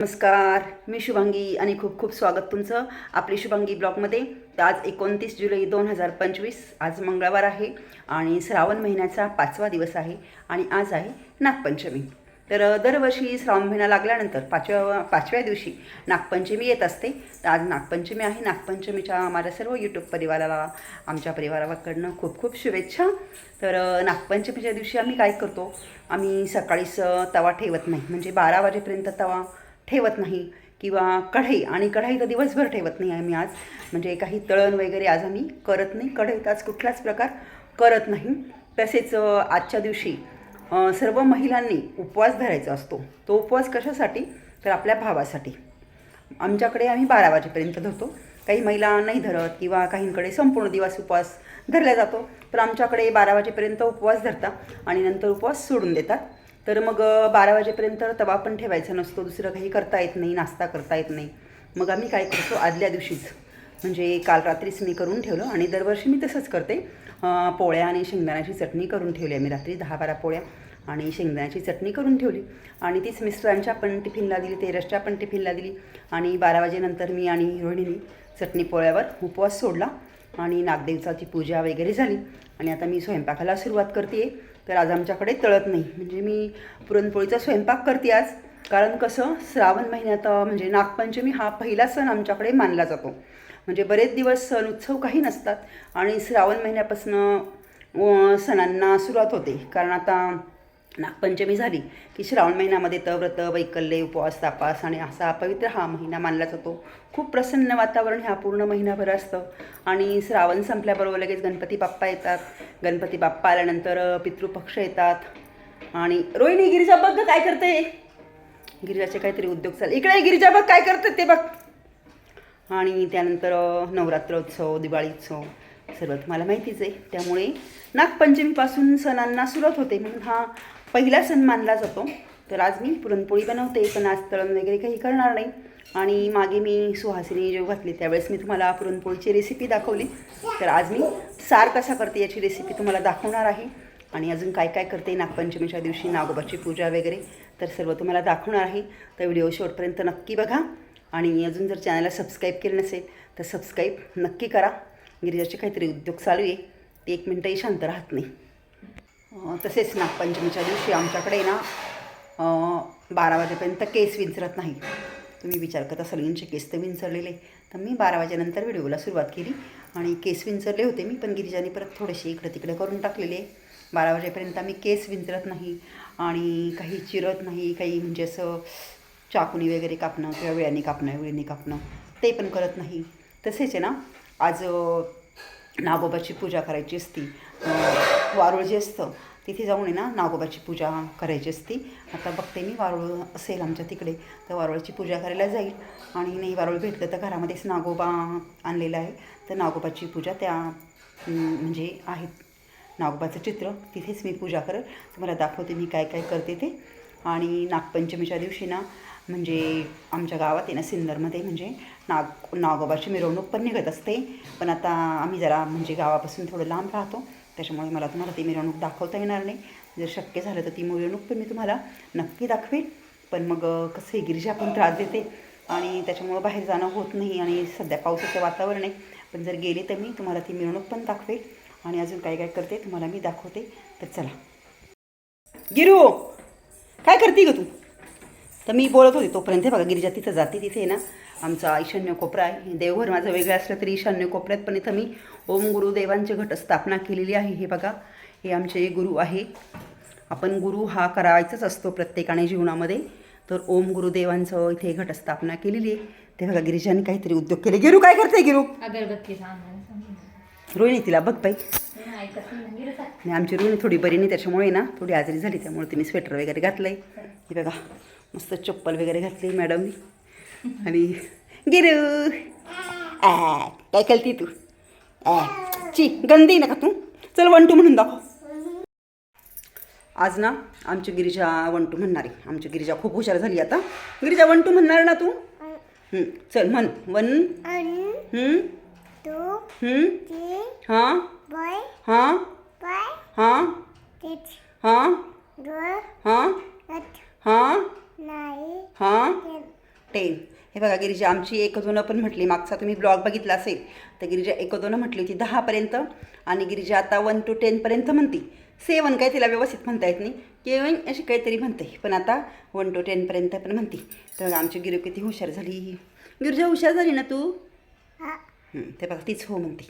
नमस्कार मी शुभांगी आणि खूप खूप स्वागत तुमचं आपली शुभांगी ब्लॉगमध्ये. तर आज एकोणतीस जुलै दोन हजार पंचवीस आज मंगळवार आहे आणि श्रावण महिन्याचा पाचवा दिवस आहे आणि आज आहे नागपंचमी. तर दरवर्षी श्रावण महिना लागल्यानंतर पाचव्या पाचव्या दिवशी नागपंचमी येत असते. तर आज नागपंचमी आहे. नागपंचमीच्या माझ्या सर्व यूट्यूब परिवाराला आमच्या परिवाराकडनं खूप खूप शुभेच्छा. तर नागपंचमीच्या दिवशी आम्ही काय करतो? आम्ही सकाळीच तवा ठेवत नाही. म्हणजे बारा वाजेपर्यंत तवा ठेवत नाही किंवा कढई आणि कढई तर दिवसभर ठेवत नाही आम्ही आज. म्हणजे काही तळण वगैरे आज आम्ही करत नाही. कढईत आज कुठलाच प्रकार करत नाही. तसेच आजच्या दिवशी सर्व महिलांनी उपवास धरायचा असतो. तो उपवास कशासाठी? तर आपल्या भावासाठी. आमच्याकडे आम्ही बारा वाजेपर्यंत धरतो. काही महिला नाही धरत किंवा काहींकडे संपूर्ण दिवस उपवास धरला जातो. तर आमच्याकडे बारा वाजेपर्यंत उपवास धरतात आणि नंतर उपवास सोडून देतात. तर मग बारा वाजेपर्यंत तवा पण ठेवायचा नसतो. दुसरं काही करता येत नाही नाश्ता करता येत नाही. मग आम्ही काय करतो आदल्या दिवशीच म्हणजे काल रात्रीच मी करून ठेवलं आणि दरवर्षी मी तसंच करते. पोळ्या आणि शेंगदाण्याची चटणी करून ठेवली आम्ही रात्री दहा बारा पोळ्या आणि शेंगदाण्याची चटणी करून ठेवली. आणि तीच मिस्टरांच्या पण टिफिनला दिली तेरसच्या पण टिफिनला दिली. आणि बारा वाजेनंतर मी आणि रोहिणीने चटणी पोळ्यावर उपवास सोडला आणि नागदेवचाची पूजा वगैरे झाली. आणि आता मी स्वयंपाकाला सुरुवात करते तर आज आमच्याकडे तळत नाही. म्हणजे मी पुरणपोळीचा स्वयंपाक करते आज. कारण कसं श्रावण महिन्यात म्हणजे नागपंचमी हा पहिला सण आमच्याकडे मानला जातो. म्हणजे बरेच दिवस सण उत्सव काही नसतात आणि श्रावण महिन्यापासून सणांना सुरुवात होते. कारण आता नागपंचमी झाली की श्रावण महिन्यामध्ये तर व्रत वैकल्य उपवास तापास आणि असा पवित्र हा महिना मानला जातो. खूप प्रसन्न वातावरण ह्या पूर्ण महिनाभर असतं. आणि श्रावण संपल्याबरोबर लगेच गणपती बाप्पा येतात. गणपती बाप्पा आल्यानंतर पितृपक्ष येतात. आणि रोहिणी गिरिजा बघ काय करते. गिरिजाचे काहीतरी उद्योग चालले. इकडे गिरिजा बघ काय करते ते बघ. आणि त्यानंतर नवरात्र नवरात्रोत्सव दिवाळी उत्सव सर्व तुम्हाला माहितीच आहे. त्यामुळे नागपंचमीपासून सणांना सुरुवात होते. म्हणून हा पहिला सण मानला जातो. तर आज मी पुरणपोळी बनवते. पण आज तळण वगैरे काही करणार नाही. आणि मागे मी सुहासिनी जेव घातली. त्यावेळेस मी तुम्हाला पुरणपोळीची रेसिपी दाखवली. तर आज मी सार कसा करते याची रेसिपी तुम्हाला दाखवणार आहे. आणि अजून काय काय करते? नागपंचमीच्या दिवशी नागोबाची पूजा वगैरे तर सर्व तुम्हाला दाखवणार आहे. तर व्हिडिओ शेवटपर्यंत नक्की बघा. आणि अजून जर चॅनलला सबस्क्राईब केलं नसेल तर सबस्क्राईब नक्की करा. गिरिजाचे काहीतरी उद्योग चालू आहे. ते एक मिनटंही शांत राहत नाही. तसेच नागपंचमीच्या दिवशी आमच्याकडे ना बारा वाजेपर्यंत केस विंचरत नाही. तुम्ही विचार करता सगळ्यांचे केस तर विंचरलेले. तर मी बारा वाजेनंतर व्हिडिओला सुरुवात केली आणि केस विंचरले होते मी पण गिरिजाने परत थोडेसे इकडे तिकडे करून टाकलेले. बारा वाजेपर्यंत आम्ही केस विंचरत नाही आणि काही चिरत नाही काही म्हणजे असं चाकुनी वगैरे कापणं किंवा वेळाने कापणं वेळेने कापणं ते पण करत नाही. तसेच आहे ना आज नागोबाची पूजा करायची असती वारुळ जे असतं तिथे जाऊन आहे ना नागोबाची पूजा करायची असती. आता बघते मी वारुळ असेल आमच्या तिकडे तर वारुळाची पूजा करायला जाईल. आणि नाही वारुळ भेटलं तर घरामध्येच नागोबा आणलेला आहे. तर नागोबाची पूजा त्या म्हणजे आहेत नागोबाचं चित्र तिथेच मी पूजा करेल. तुम्हाला दाखवते मी काय काय करते ते. आणि नागपंचमीच्या दिवशी ना म्हणजे आमच्या गावात आहे ना सिन्नरमध्ये म्हणजे नाग नागोबाची मिरवणूक पण निघत असते. पण आता आम्ही जरा म्हणजे गावापासून थोडं लांब राहतो. त्याच्यामुळे मला तुम्हाला ती मिरवणूक दाखवता येणार नाही. जर शक्य झालं तर ती मिरवणूक पण मी तुम्हाला नक्की दाखवेल. पण मग कसं आहे गिरिजा पण त्रास देते आणि त्याच्यामुळं बाहेर जाणं होत नाही आणि सध्या पावसाचं वातावरण आहे. पण जर गेले तर मी तुम्हाला ती मिरवणूक पण दाखवेल आणि अजून काय काय करते तुम्हाला मी दाखवते. तर चला. गिरू काय करते ग तू? तर मी बोलत होते तोपर्यंत हे बघा गिरिजा तिथं जाते तिथे ना आमचा ईशान्य कोपरा आहे. देवघर माझं वेगळं असलं तरी ईशान्य कोपऱ्यात पण इथं मी ओम गुरुदेवांची घटस्थापना केलेली आहे. हे बघा हे आमचे गुरु आहे. आपण गुरु हा करायचाच असतो प्रत्येकाने जीवनामध्ये. तर ओम गुरुदेवांचं इथे घटस्थापना केलेली आहे. ते बघा गिरिजाने काहीतरी उद्योग केले. गिरू काय करते गिरू? अगरबत्ती. रोहिणी तिला बघ नाही. आणि आमची रोहिणी थोडी बरी नाही त्याच्यामुळे ना थोडी आजारी झाली त्यामुळे तिने स्वेटर वगैरे घातलं आहे हे बघा मस्त चप्पल वगैरे घातली मॅडमनी. आणि गिरू आ, काय केलती तू? आ, ची गंदी नका तू? चल वन टू म्हणून दाखव. आज ना आमची गिरिजा वन टू म्हणणार आहे. आमची गिरिजा खूप हुशार झाली आता. गिरिजा वन टू म्हणणार ना तू? चल म्हण. वन One, हं, two, हं, हां. हां. हां. हां. हां? टेन हे बघा गिरिजा आमची एक दोनं पण म्हटली. मागचा तुम्ही ब्लॉग बघितला असेल तर गिरिजा एक दोनं म्हटली होती दहापर्यंत आणि गिरिजा आता वन टू टेनपर्यंत म्हणते. सेवन काय तिला व्यवस्थित म्हणता येत नाही. केवन अशी काहीतरी म्हणते. पण आता वन टू टेनपर्यंत पण म्हणते. तर आमची गिरू किती हुशार झाली. गिरिजा हुशार झाली ना तू? ते बघा तीच हो म्हणते.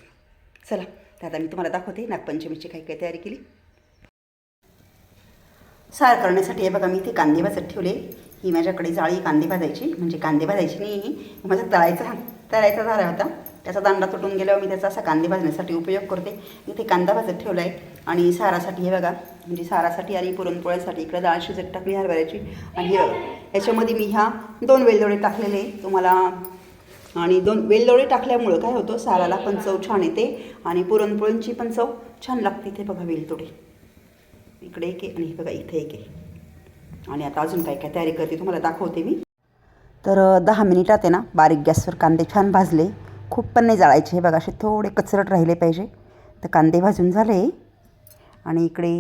चला तर आता मी तुम्हाला दाखवते. नागपंचमीची काही काही तयारी केली. सार करण्यासाठी हे बघा मी इथे कांदे भाजत ठेवले. ही माझ्याकडे जाळी कांदे भाजायची. म्हणजे कांदे भाजायची नाही ही. माझा तळायचा तळायचा झाला होता. त्याचा दांडा तुटून गेल्यावर मी त्याचा असा कांदे भाजण्यासाठी उपयोग करते. इथे कांदा भाजत ठेवला आहे आणि सारासाठी हे बघा म्हणजे सारासाठी आणि पुरणपोळ्यासाठी इकडे डाळ शिजत टाकली हरभऱ्याची. आणि हे बघा याच्यामध्ये मी ह्या दोन वेलदोडे टाकलेले. तुम्हाला आणि दोन वेलदोडे टाकल्यामुळं काय होतं साराला पण चव छान येते. आणि पुरणपोळींची पण चव छान लागते ते बघा वेलदोडे. इकडे एक आहे आणि हे बघा इथे एक आहे. आणि आता अजून काय काय तयारी करते तुम्हाला दाखवते मी. तर दहा मिनिटात आहे ना बारीक गॅसवर कांदे छान भाजले. खूप पण नाही जाळायचे हे बघा असे थोडे कचरट राहिले पाहिजे. तर कांदे भाजून झाले. आणि इकडे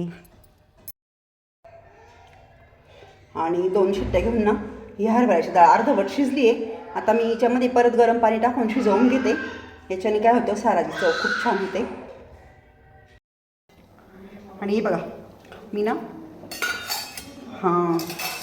आणि दोन शिट्ट्या घेऊन ना ही हरभऱ्याची डाळ अर्धवट शिजली आहे. आता मी याच्यामध्ये परत गरम पाणी टाकून शिजवून घेते. याच्याने काय होतं साराची चव खूप छान होते. आणि हे बघा मी ना हां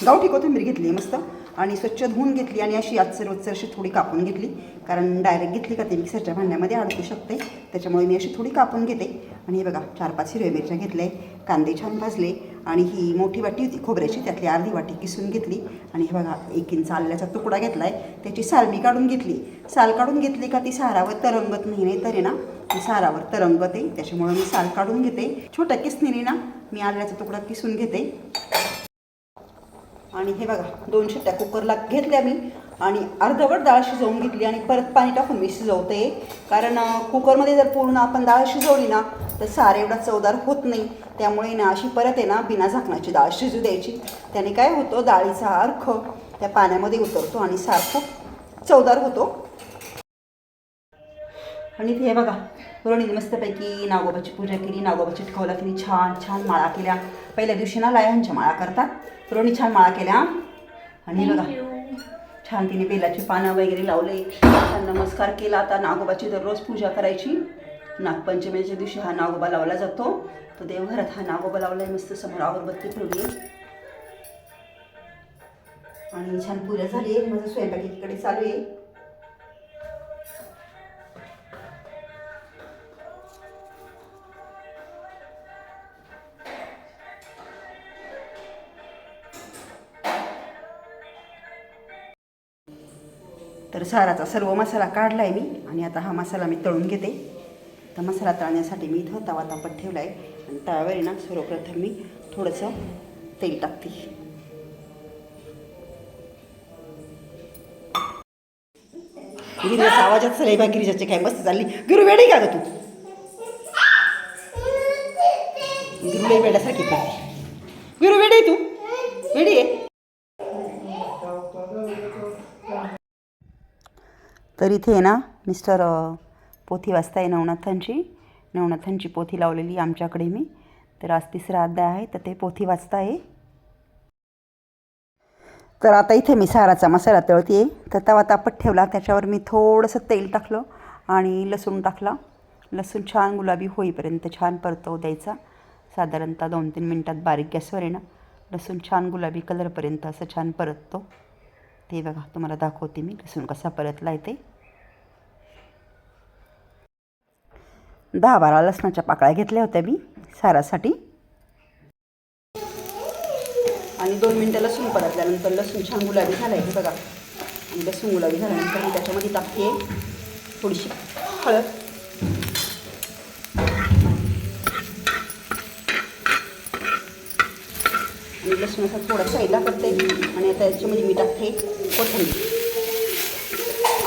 गावठी कोथिंबीर हो, घेतली मस्त. आणि स्वच्छ धुवून घेतली आणि अशी आजचं रोजचं अशी थोडी कापून घेतली. कारण डायरेक्ट घेतली का ते मिक्सरच्या भांड्यामध्ये अडकू शकते. त्याच्यामुळे मी अशी थोडी कापून घेते. आणि हे बघा चार पाच हिरव्या मिरच्या घेतल्या कांदे छान भाजले. आणि ही मोठी वाटी होती खोबऱ्याची त्यातली अर्धी वाटी किसून घेतली. आणि हे बघा एक इंच आल्याचा तुकडा घेतला आहे त्याची साल मी काढून घेतली. साल काढून घेतली का ती सारावर तरंगत नाही नाही तरी ना ती सारावर तरंगत. आहे त्याच्यामुळे मी साल काढून घेते. छोट्या किसनीने ना मी आल्याचा तुकडा किसून घेते. आणि हे बघा दोन शिट्ट्या कुकरला घेतल्या मी. आणि अर्धवट डाळ शिजवून घेतली आणि परत पाणी टाकून मी शिजवते. कारण कुकरमध्ये जर पूर्ण आपण डाळ शिजवली ना तर सार एवढा चवदार होत नाही. त्यामुळे ना अशी परत आहे ना बिना झाकणाची डाळ शिजू द्यायची. त्याने काय होतं डाळीचा अर्ख त्या पाण्यामध्ये उतरतो आणि सार खूप चवदार होतो. आणि इथे हे बघा रोणीने मस्तपैकी नागोबाची पूजा केली. नागोबाची ठेवला तिने छान छान माळा केल्या. पहिल्या दिवशी ना लायांच्या माळा करतात. रोणी छान माळा केल्या. आणि बघा छान तिने बेलाची पानं वगैरे लावले. छान नमस्कार केला. आता नागोबाची दररोज पूजा करायची. नागपंचमीच्या दिवशी हा नागोबा लावला जातो. तो देवघरात हा नागोबा लावलाय. मस्त समोर अगरबत्ती ठेवली आणि छान पूजा झाली. आहे माझं स्वयंपाक एकीकडे चालू आहे. तर साराचा सर्व मसाला काढला आहे मी आणि आता हा मसाला मी तळून घेते. तर मसाला तळण्यासाठी मी इथं तवा तापत ठेवला आहे आणि तव्यावर ना सर्वप्रथम मी थोडंसं तेल टाकते. गिरिजाचा आवाजात सर बा गिरीजाची काय मस्त चालली. गिरू वेडी का तू? गिरू वेड्यासारखी काय गिरू वेडी आहे तू वेडी आहे तर इथे आहे ना मिस्टर पोथी पोथी वाचताय नवनाथांची. नवनाथांची पोथी लावलेली आहे आमच्याकडे मी. तर आज तिसरा अध्याय आहे तर ते पोथी वाचताय तर आता इथे मी साराचा मसाला तळते तर तवा तापत ठेवला त्याच्यावर मी थोडंसं तेल टाकलं आणि लसूण टाकला. लसूण छान गुलाबी होईपर्यंत छान परतवू द्यायचा. साधारणतः दोन तीन मिनटात बारीक गॅसवर आहे ना लसूण छान गुलाबी कलरपर्यंत असं छान परततो. ते बघा तुम्हाला दाखवते मी. लसूण कसा परतला आहे ते. दहा बारा लसणाच्या पाकळ्या घेतल्या होत्या मी सारासाठी. आणि दोन मिनटं लसूण परतल्यानंतर लसूण छान गुलाबी झालं आहे बघा. आणि लसूण गुलाबी झाल्यानंतर मी त्याच्यामध्ये टाकते थोडीशी हळद. मी लसूण असा थोडा साईडला करते आणि आता याच्यामध्ये म्हणजे मी टाकते कोथिंबीर.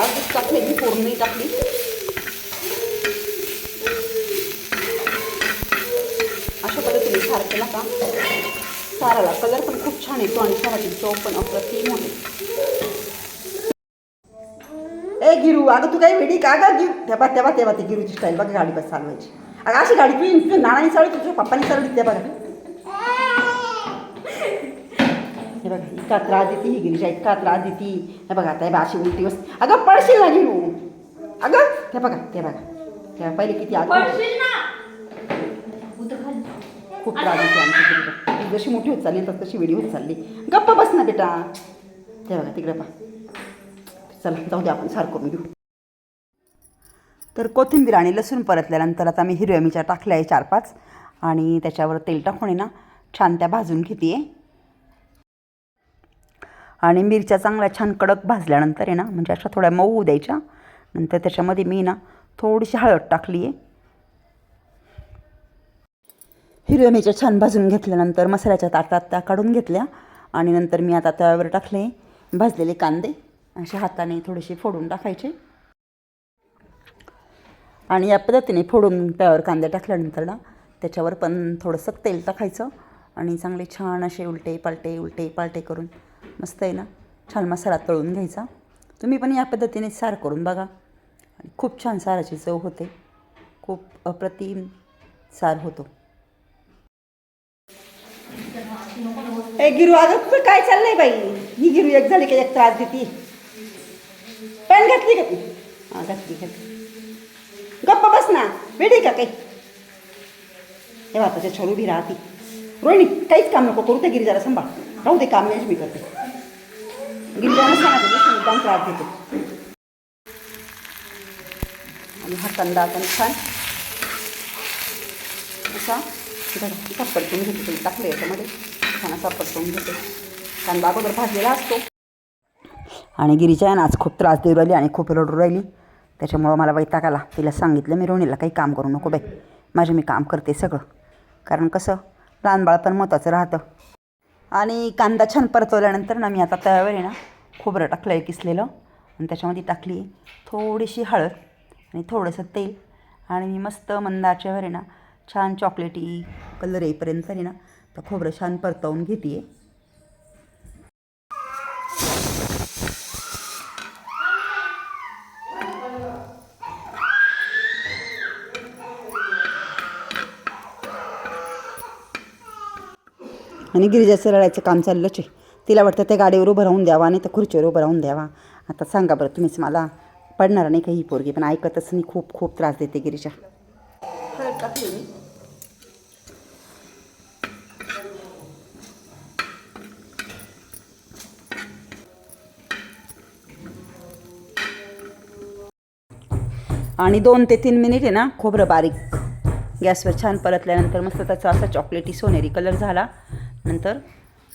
अर्धीच टाकले मी फोडणी टाकली. अशा पद्धतीने सार केला का? साराला कलर पण खूप छान येतो आणि साराची चव पण अप्रतिम होते ए गिरू अगं तू काही वेडी का गा? गिरू तेव्हा तेव्हा तेव्हा ते गिरूची स्टाईल बघा गाडी बस चालवायची. अगं अशी गाडी तू तुझ्या नानाने चालवली तुझ्या पप्पाने चालवली त्या बघा हे बघा इतका त्रास देते ही गिरीजा इतका त्रास देते. हे बघा आता हे बघा अशी उलटी बस अगं पडशील ना गिरू अगं ते बघा ते बघा. ते पहिले किती खाली. खूप त्रास देते आमची जशी मोठी होत चालली तशी वेडी होत चालली. गप्पा बस ना बेटा. ते बघा तिकडे पा चला जाऊ दे आपण सारखं करून घेऊ. तर कोथिंबीर आणि लसूण परतल्यानंतर आता मी हिरव्या मिरच्या टाकल्या आहे चार पाच. आणि त्याच्यावर तेल टाकून आहे ना छान त्या भाजून घेते. आणि मिरच्या चांगल्या छान कडक भाजल्यानंतर आहे ना म्हणजे अशा थोड्या मऊ द्यायच्या. नंतर त्याच्यामध्ये मी ना थोडीशी हळद टाकली आहे हिरव्या मिरच्या छान भाजून घेतल्यानंतर मसाल्याच्या ताटात त्या काढून घेतल्या. आणि नंतर मी आता त्यावर टाकले भाजलेले कांदे. अशा हाताने थोडेसे फोडून टाकायचे. आणि या पद्धतीने फोडून त्यावर कांदे टाकल्यानंतर ना त्याच्यावर पण थोडंसं तेल टाकायचं. आणि चांगले छान असे उलटे पालटे उलटे पालटे करून मस्त आहे ना? छान मसाला तळून घ्यायचा. तुम्ही पण या पद्धतीने सार करून बघा. आणि खूप छान साराची चव होते. खूप अप्रतिम सार होतो. ए गिरू अगं काय चाललंय बाई? ही गिरू एक झाली का एक त्रास देते? पॅन घातली का ती? हां घातली घातली. गप्पा बस ना. वेडी का काही? हे बा त्याच्या छरू उभी राहते. रोहिणी काहीच काम नको करू त्या जरा सांभाळ. राहू दे काम मी करते. गिरिजाला त्रास देते. आणि हा कांदा पण छान. असा बघा परतून घेते तुम्ही टाकले याच्यामध्ये. छान असा परतून घेते. कांदा अगोदर भाजलेला असतो. आणि गिरीच्या आहे ना आज खूप त्रास देऊ राहिली आणि खूप रडू राहिली. त्याच्यामुळं मला वैताग आला. तिला सांगितलं मी रोहिणीला काही काम करू नको बाई. माझे मी काम करते सगळं. कारण कसं लहान बाळ पण महत्त्वाचं राहतं. आणि कांदा छान परतवल्यानंतर ना मी आता तव्यावर आहे ना खोबरं टाकलं आहे किसलेलं. आणि त्याच्यामध्ये टाकली थोडीशी हळद आणि थोडंसं तेल. आणि मी मस्त मंदाच्यावर आहे ना छान चॉकलेटी कलर येईपर्यंत आहे ना तर खोबरं छान परतवून घेते आहे आणि गिरिजाचं रडायचं काम चाललंच आहे. तिला वाटतं त्या गाडीवर उभं राहून द्यावा आणि त्या खुर्चीवर उभं राहून द्यावा. आता सांगा बरं तुम्हीच मला पडणार नाही का ही पोरगी? पण ऐकतच नाही खूप खूप त्रास देते गिरीजा. आणि दोन ते तीन मिनिट आहे ना खोबरं बारीक. गॅसवर छान परतल्यानंतर मस्त त्याचा असा चॉकलेटी सोनेरी कलर झाला. नंतर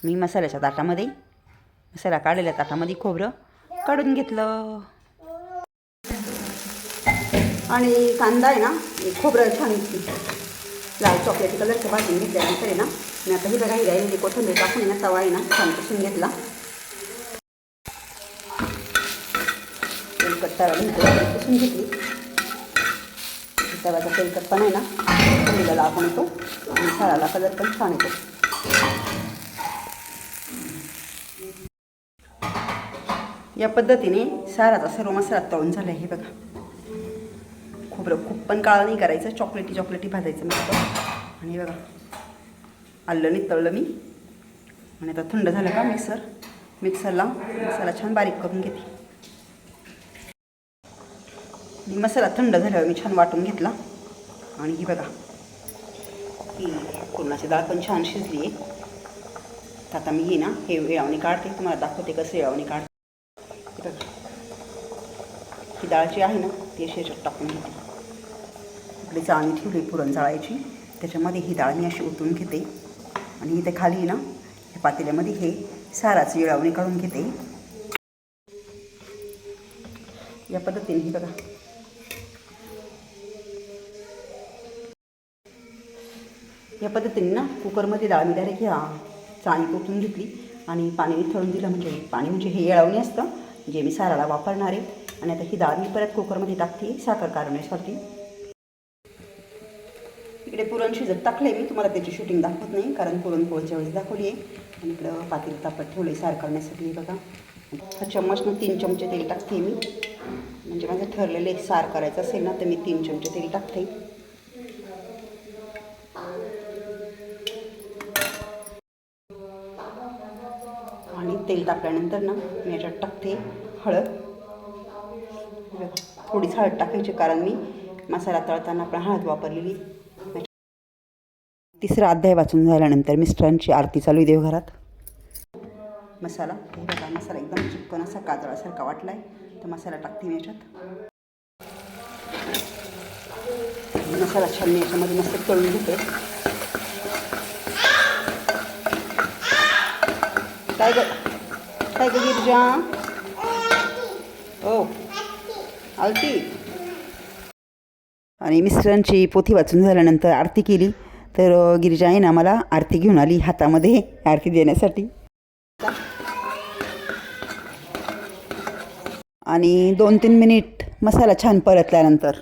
मी मसाल्याच्या ताटामध्ये मसाला काढलेल्या ताटामध्ये खोबरं काढून घेतलं. आणि कांदा आहे ना खोबरं छान लाल चॉकलेटी कलरचं भाजून घेतल्यानंतर आहे ना मी आता ही बघा ही राहिलेली कोथिंबीर टाकून आहे ना तवा आहे ना छान पुसून घेतला. तेलकट पुसून घेतली. तव्याचा तेलकटपणा आहे ना पोळीला आपण येतो. आणि साळाला कलर पण छान येतो. या पद्धतीने साराचा सर्व मसाला तळून झाला आहे हे बघा. खोबरं खूप पण काळा नाही करायचं चॉकलेटी चॉकलेटी भाजायचं मस्त. आणि बघा. आलं नाही तळलं मी. आणि आता थंड झालं का मिक्सर मिक्सरला मसाला छान बारीक करून घेते. मसाला थंड झाल्यावर मी छान वाटून घेतला. आणि ही बघा. ही पुरणाची डाळ पण छान शिजली. आहे तर आता मी ही ना हे वेळावणी काढते. तुम्हाला दाखवते कसं वेळावणी काढते. बघा. ही डाळ जी आहे ना ती अशी टाकून घेते. इकडे चाळणी ठेवली पुरण जाळायची त्याच्यामध्ये ही डाळ मी अशी ओतून घेते. आणि इथे खाली ना या पातेल्यामध्ये हे साराच येळावणी काढून घेते. या पद्धतीने हे बघा. या पद्धतीने ना कुकरमध्ये डाळ मी डायरेक्ट ह्या चाळणी ओतून घेतली आणि पाणी थळून दिलं म्हणजे पाणी म्हणजे हे येळवणी असतं जे मी साराला वापरणार आहे. आणि आता ही डाळ मी परत कुकरमध्ये टाकते साखर काढण्यासाठी इकडे पुरण शिजत टाकले मी तुम्हाला त्याची शूटिंग दाखवत नाही कारण पुरणपोळीच्या वेळेस दाखवली आहे. आणि इकडं पातेलं तापत आहे सार करण्यासाठी बघा. हा चम्मचनं तीन चमचे तेल टाकते मी. म्हणजे माझं ठरलेले सार करायचं असेल ना तर मी तीन चमचे तेल टाकते. टाकल्यानंतर ना मी याच्यात टाकते हळद. थोडीच हळद टाकायची कारण मी मसाला तळताना आपण हळद वापरलेली. तिसरा अध्याय वाचून झाल्यानंतर मिस्टरांची आरती चालू आहे देवघरात. मसाला हे बघा मसाला एकदम चिकन असा काजळासारखा वाटला आहे तर मसाला टाकते मी याच्यात. मसाला छान मी याच्यामध्ये मस्त तळून घेते. काय गं? काय ग गिरजा हो. आरती आणि मिस्टरांची पोथी वाचून झाल्यानंतर आरती केली. तर अ, गिरिजा आहे ना मला आरती घेऊन आली हातामध्ये आरती देण्यासाठी. आणि दोन तीन मिनिट मसाला छान परतल्यानंतर.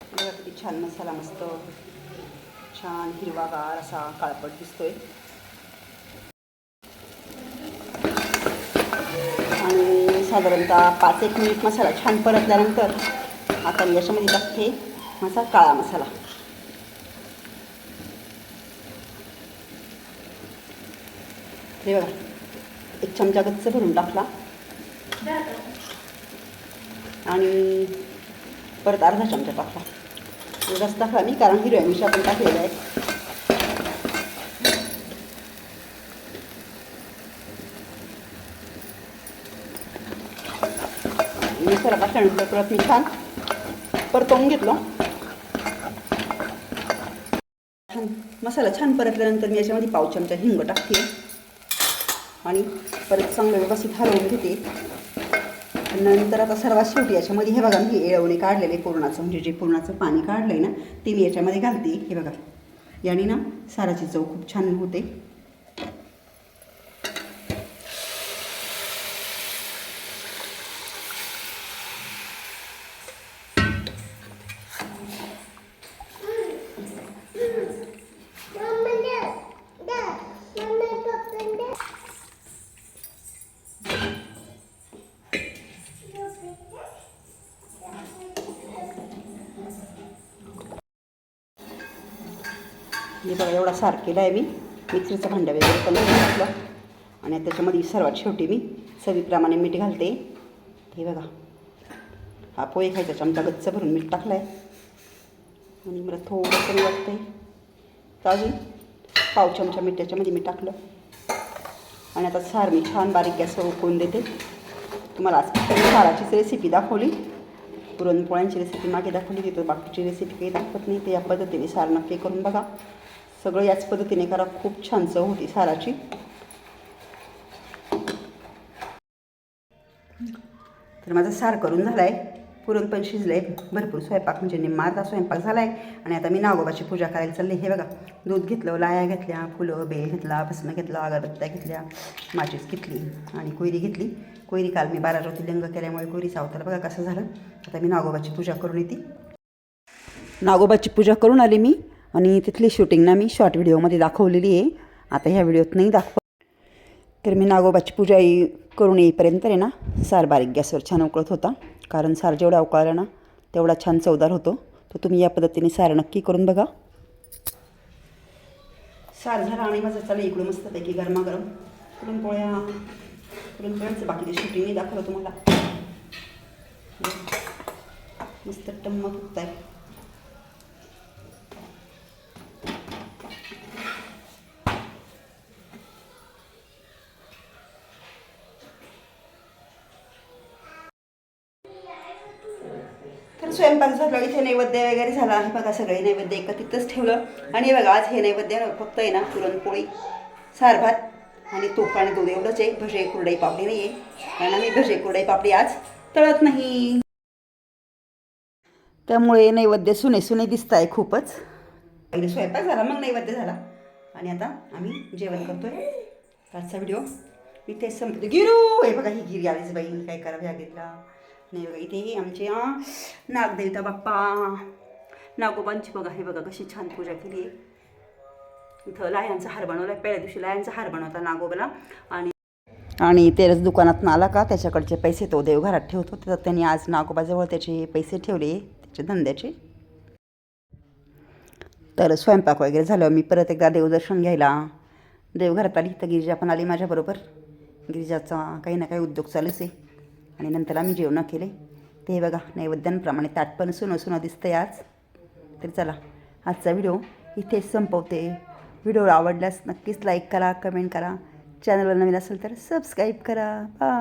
किती छान मसाला मस्त. छान हिरवागार असा काळपट दिसतोय आणि साधारणतः पाच एक मिनिट मसाला छान परतल्यानंतर आता मी याच्यामध्ये टाकते माझा काळा मसाला. हे बघा एक चमचा गच्च भरून टाकला. आणि परत अर्धा चमचा टाकला. एवढाच टाकला मी कारण हिरव्या मिरच्या पण टाकलेल्या आहेत. मसाला टाकल्यानंतर परत मी छान परतवून घेतलं. छान मसाला छान परतल्यानंतर मी याच्यामध्ये पाव चमचा हिंग टाकते. आणि परत चांगलं व्यवस्थित हलवून घेते. नंतर आता सर्वात शेवटी याच्यामध्ये हे बघा मी येळवणे काढलेले पूर्णाचं. म्हणजे जे पूर्णाचं पाणी काढलं आहे ना ते मी याच्यामध्ये घालते. हे बघा याने ना साराची चव खूप छान होते. एवढा सार केला आहे मी. मिक्सरचं भांड्या वगैरे पण घातलं आणि त्याच्यामध्ये सर्वात शेवटी मी चवीप्रमाणे मीठ घालते. हे बघा. हा पोहे खायचा चमचा गच्च भरून मीठ टाकलं आहे आणि मला थोडं कमी वाटतंय तर अजून पाव चमचा मीठ त्याच्यामध्ये मी टाकलं. आणि आता सार मी छान बारीक गॅसवर उकळून देते. तुम्हाला आज मी साराचीच रेसिपी दाखवली. पुरणपोळ्यांची रेसिपी मागे दाखवली. तिथं बाकीची रेसिपी काही दाखवत नाही. तर या पद्धतीने सार नक्की करून बघा. सगळं याच पद्धतीने करा. खूप छान चव होती साराची तर माझा सार करून झाला आहे पुरण पण शिजलं आहे भरपूर स्वयंपाक म्हणजे निम्मा अर्धा स्वयंपाक झाला आहे आणि आता मी नागोबाची पूजा करायला चालली. हे बघा दूध घेतलं लाया घेतल्या फुलं बेल घेतला भस्म घेतला अगरबत्त्या घेतल्या माचीस घेतली आणि कोयरी घेतली. कोयरी काल मी बारा ज्योतिर्लिंग केल्यामुळे कोयरी सावताला. बघा कसं झालं. आता मी नागोबाची पूजा करून येते. नागोबाची पूजा करून आली मी. आणि तिथली शूटिंग ना मी शॉर्ट व्हिडिओमध्ये दाखवलेली आहे. आता ह्या व्हिडिओत नाही दाखव तर मी नागोबाची पूजा करून येईपर्यंत आहे ना सार बारीक गॅसवर छान उकळत होता. कारण सार जेवढा उकळला ना तेवढा छान चवदार होतो. तर तुम्ही या पद्धतीने सार नक्की करून बघा. सार झाला आणि माझं चालू इकडून मस्तपैकी गरमागरम. पुरणपोळ्या पुरणपोळ्यांचं बाकीचे शूटिंगही दाखवलं तुम्हाला. मस्त टम्म फुगत आहे स्वयंपाक झाला इथे नैवेद्य वगैरे झाला आहे बघा सगळे नैवेद्य एकत्रितच ठेवलं. आणि बघा आज हे नैवेद्य फक्त आहे ना पुरणपोळी सारभात आणि तूप आणि दूध एवढंच आहे. भजे कुरडई पापडी नाही आहे कारण आम्ही भजे कुरडई पापडी आज तळत नाही. त्यामुळे नैवेद्य सुने सुने दिसत आहे खूपच. पहिले स्वयंपाक झाला मग नैवेद्य झाला. आणि आता आम्ही जेवण करतोय. आजचा व्हिडिओ मी तेच संपतो. गिरू! हे बघा ही गिरी आलीच बाई काय करावं या घेतला नाही बघा इथेही आमचे नागदेवता बाप्पा. नागोबांची बघा हे बघा कशी छान पूजा केली आहे. इथं लायांचा हार बनवला पहिल्या दिवशी लायांचा हार बनवता नागोबाला. आणि आणि तेच दुकानातून आला का त्याच्याकडचे पैसे तो देवघरात ठेवतो तर त्यांनी आज नागोबाजवळ त्याचे पैसे ठेवले त्याचे धंद्याचे. तर स्वयंपाक वगैरे झालं. मी परत एकदा देवदर्शन घ्यायला. देवघरात आली तर गिरिजा पण आली माझ्याबरोबर. गिरिजाचा काही ना काही उद्योग चालूच आहे. आणि नंतर आम्ही जेवणं केले. ते बघा नैवेद्यांप्रमाणे ताट पण सुन सुनं दिसतंय आज. तर चला आजचा व्हिडिओ इथेच संपवते. व्हिडिओ आवडल्यास नक्कीच लाईक करा कमेंट करा. चॅनलवर नवीन असेल तर सबस्क्राईब करा. बाय